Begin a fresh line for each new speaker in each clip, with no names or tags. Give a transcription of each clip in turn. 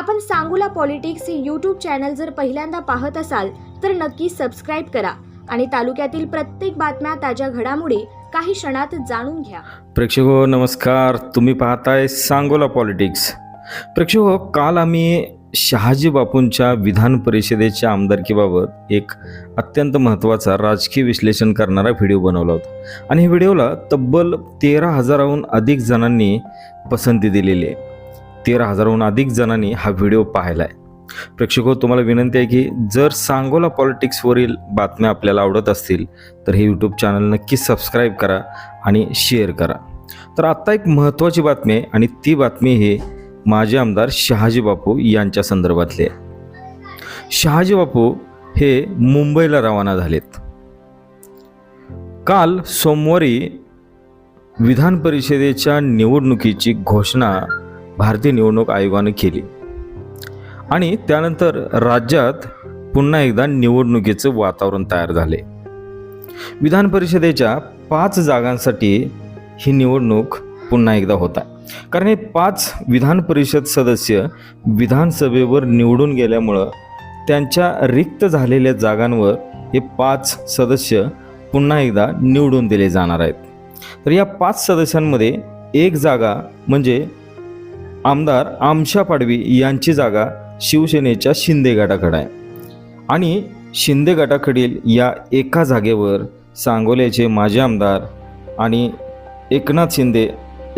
आपण सांगूला पॉलिटिक्स हे YouTube channel जर पहिल्यांदा पाहत असाल तर नक्की सबस्क्राईब करा आणि तालुक्यातील प्रत्येक बातम्या ताज्या घडामोडी काही क्षणात जाणून घ्या.
प्रेक्षक नमस्कार. तुम्ही पाहताय सांगोला पॉलिटिक्स. प्रेक्षक काल आम्ही शहाजी बापूंच्या विधान परिषदेच्या आमदारकीबाबत एक अत्यंत महत्त्वाचा राजकीय विश्लेषण करणारा व्हिडिओ बनवला होता. आणि हे व्हिडिओला तब्बल तेरा हजाराहून अधिक जणांनी पसंती दिलेली आहे. तेरा हजाराहून अधिक जणांनी हा व्हिडिओ पाहिला आहे प्रेक्षक तुम्हाला विनंती आहे की जर सांगोला पॉलिटिक्सवरील बातम्या आपल्याला आवडत असतील तर हे यूट्यूब चॅनल नक्की सबस्क्राईब करा आणि शेअर करा. तर आत्ता एक महत्त्वाची बातमी आहे आणि ती बातमी हे माजी आमदार शहाजी बापू यांच्या संदर्भातली आहे. शहाजी बापू हे मुंबईला रवाना झालेत. काल सोमवारी विधान परिषदेच्या निवडणुकीची घोषणा भारतीय निवडणूक आयोगाने केली. आणि त्यानंतर राज्यात पुन्हा एकदा निवडणुकीचं वातावरण तयार झाले. विधान परिषदेच्या पाच जागांसाठी ही निवडणूक पुन्हा एकदा होत आहे. कारण हे पाच विधान परिषद सदस्य विधानसभेवर निवडून गेल्यामुळं त्यांच्या रिक्त झालेल्या जागांवर हे पाच सदस्य पुन्हा एकदा निवडून दिले जाणार आहेत. तर या पाच सदस्यांमध्ये एक जागा म्हणजे आमदार आमशा पाडवी यांची जागा शिवसेनेच्या शिंदे गटाकडे आहे. आणि शिंदे गटाकडील या एका जागेवर सांगोल्याचे माजी आमदार आणि एकनाथ शिंदे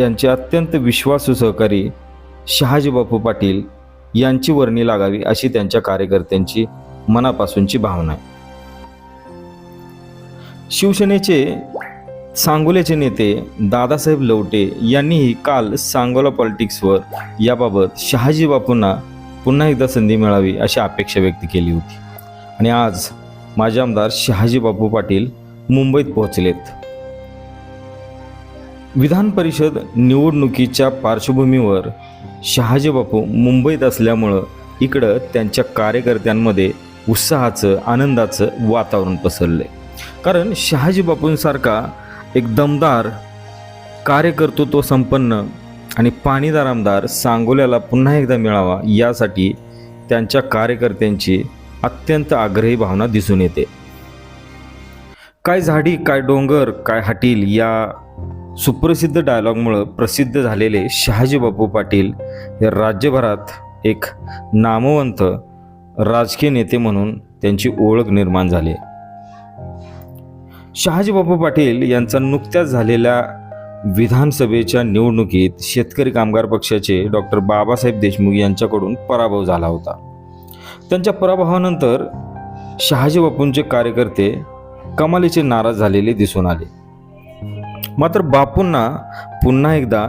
यांचे अत्यंत विश्वासू सहकारी शहाजीबापू पाटील यांची वर्णी लागावी अशी त्यांच्या कार्यकर्त्यांची मनापासूनची भावना आहे. शिवसेनेचे सांगोल्याचे नेते दादासाहेब लवटे यांनीही काल सांगोला पॉलिटिक्सवर याबाबत शहाजी बापूंना पुन्हा एकदा संधी मिळावी अशी अपेक्षा व्यक्त केली होती. आणि आज माझे आमदार शहाजी बापू पाटील मुंबईत पोहोचलेत. विधान परिषद निवडणुकीच्या पार्श्वभूमीवर शहाजी बापू मुंबईत असल्यामुळं इकडं त्यांच्या कार्यकर्त्यांमध्ये उत्साहाचं आनंदाचं वातावरण पसरलं आहे कारण शहाजी बापूंसारखा एक दमदार कार्यकर्तृत्व संपन्न आणि पाणीदार आमदार सांगोल्याला पुन्हा एकदा मिळावा यासाठी त्यांच्या कार्यकर्त्यांची अत्यंत आग्रही भावना दिसून येते. काय झाडी काय डोंगर काय हटील या सुप्रसिद्ध डायलॉगमुळं प्रसिद्ध झालेले शहाजी बापू पाटील हे राज्यभरात एक नामवंत राजकीय नेते म्हणून त्यांची ओळख निर्माण झाली शहाजीबापू पाटील यांचा नुकत्याच झालेल्या विधानसभेच्या निवडणुकीत शेतकरी कामगार पक्षाचे डॉक्टर बाबासाहेब देशमुख यांच्याकडून पराभव झाला होता. त्यांच्या पराभवानंतर शहाजीबापूंचे कार्यकर्ते कमालीचे नाराज झालेले दिसून आले. मात्र बापूंना पुन्हा एकदा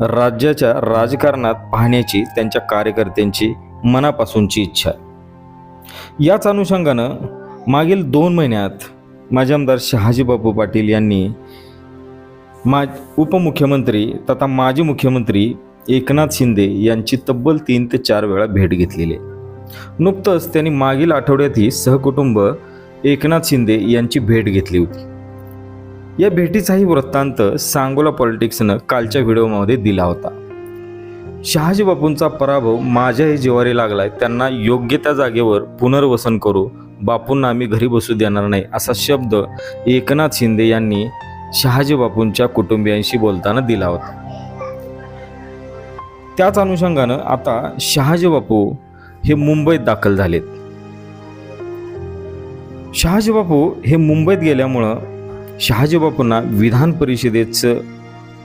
राज्याच्या राजकारणात पाहण्याची त्यांच्या कार्यकर्त्यांची मनापासूनची इच्छा आहे. याच अनुषंगानं मागील दोन महिन्यात माझे आमदार शहाजीबाबू पाटील यांनी मा उपमुख्यमंत्री तथा माजी मुख्यमंत्री एकनाथ शिंदे यांची तब्बल तीन ते चार वेळा भेट घेतलेली. आहे नुकतंच त्यांनी मागील आठवड्यातही सहकुटुंब एकनाथ शिंदे यांची भेट घेतली होती. या भेटीचाही वृत्तांत सांगोला पॉलिटिक्सनं कालच्या व्हिडिओमध्ये दिला होता. शहाजी बापूंचा पराभव माझ्याही जिवारी लागलाय त्यांना योग्य त्या जागेवर पुनर्वसन करू बापूंना आम्ही घरी बसू देणार नाही असा शब्द एकनाथ शिंदे यांनी शहाजी बापूंच्या कुटुंबियांशी बोलताना दिला होता. त्याच अनुषंगानं आता शहाजी बापू हे मुंबईत दाखल झालेत. शहाजी बापू हे मुंबईत गेल्यामुळं शहाजी बापूंना विधान परिषदेचं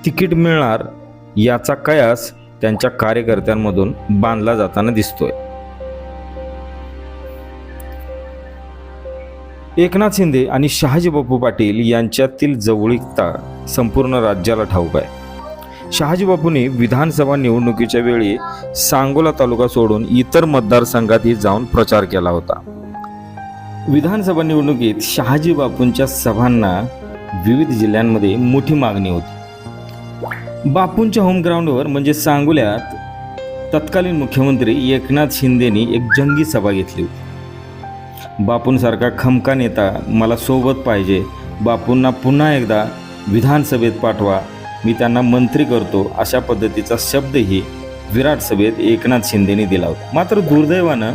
तिकीट मिळणार याचा कयास त्यांच्या कार्यकर्त्यांमधून बांधला जाताना दिसतोय. एकनाथ शिंदे आणि शहाजी बापू पाटील यांच्यातील जवळीकता संपूर्ण राज्याला ठाऊक आहे. शहाजी बापूंनी विधानसभा निवडणुकीच्या वेळी सांगोला तालुका सोडून इतर मतदारसंघातही जाऊन प्रचार केला होता. विधानसभा निवडणुकीत शहाजी बापूंच्या सभांना विविध जिल्ह्यांमध्ये मोठी मागणी होती. बापूंच्या होमग्राऊंडवर म्हणजे सांगोल्यात तत्कालीन मुख्यमंत्री एकनाथ शिंदेनी एक जंगी सभा घेतली होती. बापूंसारखा खमका नेता मला सोबत पाहिजे. बापूंना पुन्हा एकदा विधानसभेत पाठवा. मी त्यांना मंत्री करतो अशा पद्धतीचा शब्दही विराट सभेत एकनाथ शिंदेने दिला होता. मात्र दुर्दैवानं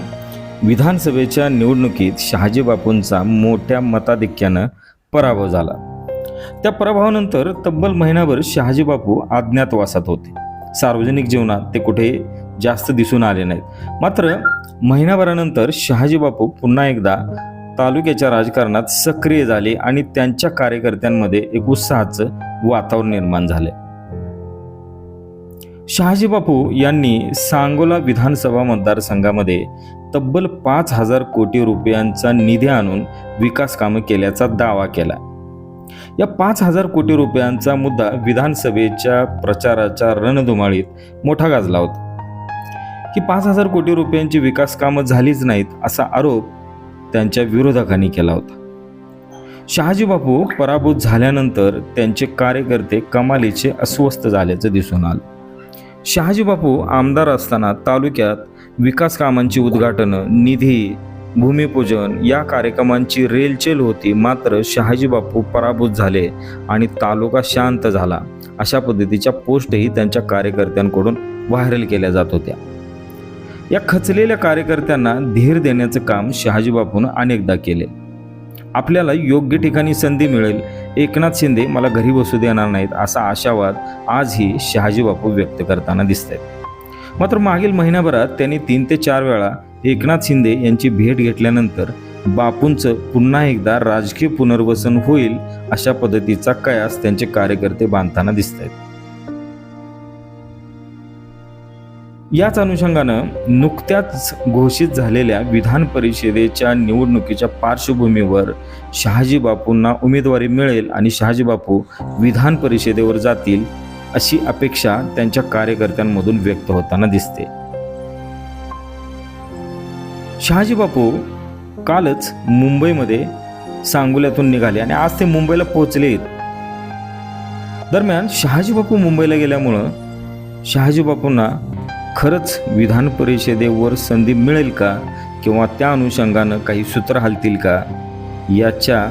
विधानसभेच्या निवडणुकीत शहाजी बापूंचा मोठ्या मताधिक्यानं पराभव झाला. त्या पराभवानंतर तब्बल महिनाभर शहाजी बापू अज्ञातवासात होते. सार्वजनिक जीवनात ते कुठे जास्त दिसून आले नाहीत. मात्र महिनाभरानंतर शहाजी बापू पुन्हा एकदा तालुक्याच्या राजकारणात सक्रिय झाले आणि त्यांच्या कार्यकर्त्यांमध्ये एक उत्साहाचं वातावरण निर्माण झाले शहाजी बापू यांनी सांगोला विधानसभा मतदारसंघामध्ये तब्बल पाच हजार कोटी रुपयांचा निधी आणून विकास कामं केल्याचा दावा केला. या पाच हजार कोटी रुपयांचा मुद्दा विधानसभेच्या प्रचाराच्या रणधुमाळीत मोठा गाजला होता. की पाच हजार कोटी रुपयांची विकास कामं झालीच नाहीत असा आरोप त्यांच्या विरोधकांनी केला होता. शहाजी बापू पराभूत झाल्यानंतर त्यांचे कार्यकर्ते कमालीचे अस्वस्थ झाल्याचं दिसून आलं. शहाजी बापू आमदार असताना तालुक्यात विकास कामांची उद्घाटनं निधी भूमिपूजन या कार्यक्रमांची रेलचेल होती. मात्र शहाजी बापू पराभूत झाले आणि तालुका शांत झाला. अशा पद्धतीच्या पोस्टही त्यांच्या कार्यकर्त्यांकडून व्हायरल केल्या जात होत्या. या खचलेल्या कार्यकर्त्यांना धीर देण्याचं काम शहाजी बापून अनेकदा केले. आपल्याला योग्य ठिकाणी संधी मिळेल. एकनाथ शिंदे मला घरी बसू देणार नाहीत असा आशावाद आजही शहाजी बापू व्यक्त करताना दिसत आहेत मात्र मागील महिन्याभरात त्यांनी तीन ते चार वेळा एकनाथ शिंदे यांची भेट घेतल्यानंतर बापूंचं पुन्हा एकदा राजकीय पुनर्वसन होईल अशा पद्धतीचा कयास त्यांचे कार्यकर्ते बांधताना दिसत आहेत याच अनुषंगानं नुकत्याच घोषित झालेल्या विधान परिषदेच्या निवडणुकीच्या पार्श्वभूमीवर शहाजी बापूंना उमेदवारी मिळेल आणि शहाजी बापू विधान परिषदेवर जातील अशी अपेक्षा त्यांच्या कार्यकर्त्यांमधून व्यक्त होताना दिसते. शहाजी बापू कालच मुंबईमध्ये सांगोल्यातून निघाले आणि आज ते मुंबईला पोहोचले. दरम्यान शहाजी बापू मुंबईला गेल्यामुळं शहाजी बापूंना खरंच विधान परिषदेवर संधी मिळेल का? किंवा त्या अनुषंगानं काही सूत्र हलतील का? याच्या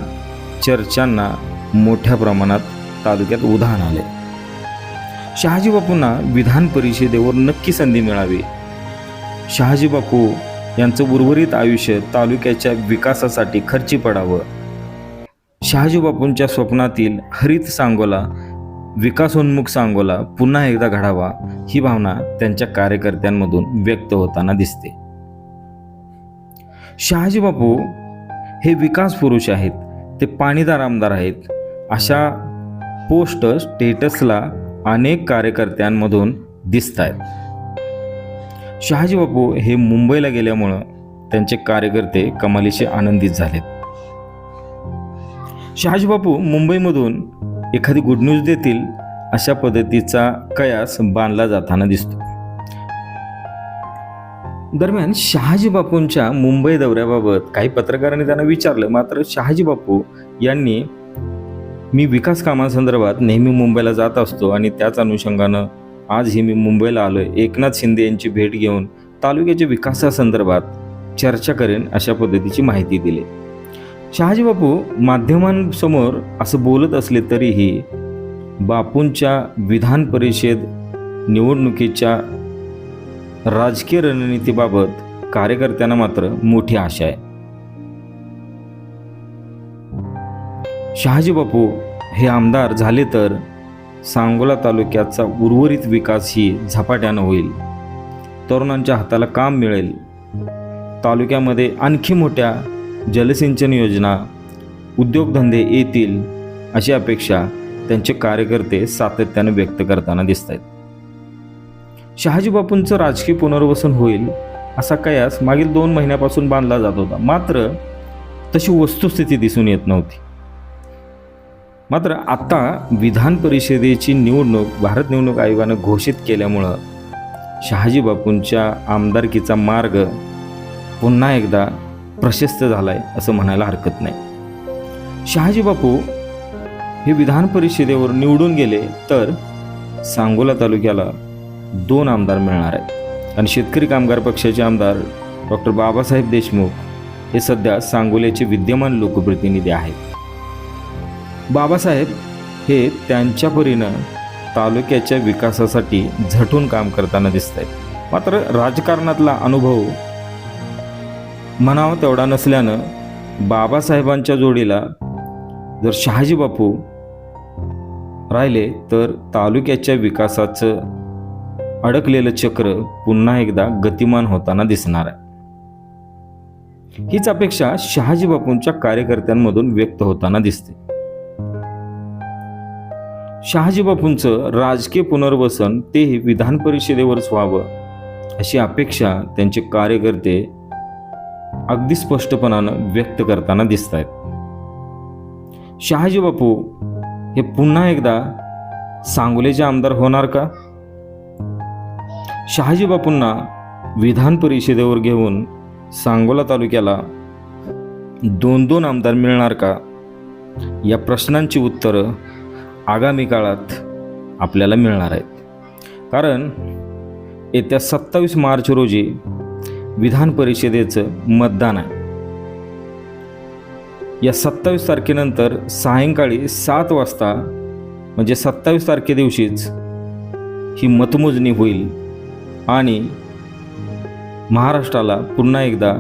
चर्चांना मोठ्या प्रमाणात तालुक्यात उधाण आले शहाजी बापूंना विधान परिषदेवर नक्की संधी मिळावी. शहाजी बापू यांचं उर्वरित आयुष्य तालुक्याच्या विकासासाठी खर्ची पडावं. शहाजी बापूंच्या स्वप्नातील हरित सांगोला विकासोन्मुख सांगोला पुन्हा एकदा घडावा ही भावना त्यांच्या कार्यकर्त्यांमधून व्यक्त होताना दिसते. शहाजी बापू हे विकास पुरुष आहेत ते पाणीदार आमदार आहेत. अशा पोस्ट स्टेटसला अनेक कार्यकर्त्यांमधून दिसत आहेत शहाजी बापू हे मुंबईला गेल्यामुळं त्यांचे कार्यकर्ते कमालीशी आनंदित झालेत. शहाजी बापू मुंबईमधून एखादी गुड न्यूज देतील अशा पद्धतीचा कयास बांधला जाताना दिसतो. दरम्यान शहाजी बापूंच्या मुंबई दौऱ्याबाबत काही पत्रकारांनी त्यांना विचारलं मात्र शहाजी बापू यांनी मी विकास कामांसंदर्भात नेहमी मुंबईला जात असतो आणि त्याच अनुषंगानं आजही मी मुंबईला आलो एकनाथ शिंदे यांची भेट घेऊन तालुक्याच्या विकासासंदर्भात चर्चा करेन अशा पद्धतीची माहिती दिली. शहाजी बापू माध्यमांसमोर असं बोलत असले तरीही बापूंच्या विधान परिषद निवडणुकीच्या राजकीय रणनीतीबाबत कार्यकर्त्यांना मात्र मोठी आशा आहे. शहाजी बापू हे आमदार झाले तर सांगोला तालुक्याचा उर्वरित विकास ही झपाट्यानं होईल. तरुणांच्या हाताला काम मिळेल. तालुक्यामध्ये आणखी मोठ्या जलसिंचन योजना उद्योगधंदे येतील अशी अपेक्षा त्यांचे कार्यकर्ते सातत्याने व्यक्त करताना दिसत आहेत शहाजी बापूंचं राजकीय पुनर्वसन होईल असा कयास मागील दोन महिन्यापासून बांधला जात होता. मात्र तशी वस्तुस्थिती दिसून येत नव्हती. मात्र आता विधान परिषदेची निवडणूक भारत निवडणूक आयोगानं घोषित केल्यामुळं शहाजी बापूंच्या आमदारकीचा मार्ग पुन्हा एकदा प्रशस्त झालाय असं म्हणायला हरकत नाही. शहाजी बापू हे विधान परिषदेवर निवडून गेले तर सांगोला तालुक्याला दोन आमदार मिळणार आहेत. आणि शेतकरी कामगार पक्षाचे आमदार डॉक्टर बाबासाहेब देशमुख हे सध्या सांगोल्याचे विद्यमान लोकप्रतिनिधी आहेत. बाबासाहेब हे त्यांच्या परीनं तालुक्याच्या विकासासाठी झटून काम करताना दिसत आहेत मात्र राजकारणातला अनुभव म्हणावा तेवढा नसल्यानं बाबासाहेबांच्या जोडीला जर शहाजी बापू राहिले तर तालुक्याच्या विकासाचं अडकलेलं चक्र पुन्हा एकदा गतिमान होताना दिसणार आहे. हीच अपेक्षा शहाजी बापूंच्या कार्यकर्त्यांमधून व्यक्त होताना दिसते. शहाजी बापूंचं राजकीय पुनर्वसन तेही विधान परिषदेवरच व्हावं अशी अपेक्षा त्यांचे कार्यकर्ते अगदी स्पष्टपणानं व्यक्त करताना दिसत आहेत शहाजी बापू हे पुन्हा एकदा सांगोलेचे आमदार होणार का? शहाजी बापूंना विधान परिषदेवर घेऊन सांगोला तालुक्याला दोन दोन आमदार मिळणार का? या प्रश्नांची उत्तरं आगामी काळात आपल्याला मिळणार आहेत. कारण येत्या सत्तावीस मार्च रोजी विधान परिषदेचं मतदान आहे. या सत्तावीस तारखेनंतर सायंकाळी सात वाजता म्हणजे सत्तावीस तारखे दिवशीच ही मतमोजणी होईल आणि महाराष्ट्राला पुन्हा एकदा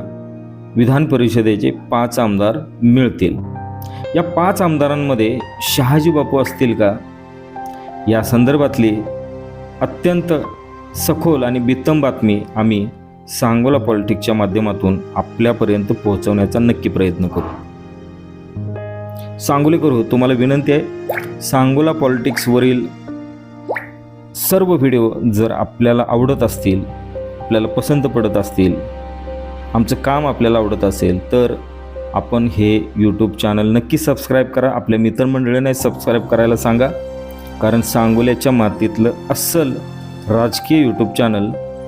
विधान परिषदेचे पाच आमदार मिळतील. या पाच आमदारांमध्ये शहाजी बापू असतील का? या संदर्भातली अत्यंत सखोल आणि बित्तम बातमी आम्ही सांगोला पॉलिटिक्सच्या माध्यमातून आपल्यापर्यंत पोहोचवण्याचा नक्की प्रयत्न करू. सांगोलेकर हो तुम्हाला विनंती आहे सांगोला पॉलिटिक्सवरील सर्व व्हिडिओ जर आपल्याला आवडत असतील आपल्याला पसंत पडत असतील आमचं काम आपल्याला आवडत असेल तर आपण हे यूट्यूब चॅनल नक्की सबस्क्राईब करा. आपल्या मित्रमंडळींना सबस्क्राईब करायला सांगा. कारण सांगोल्याच्या मातीतलं अस्सल राजकीय यूट्यूब चॅनल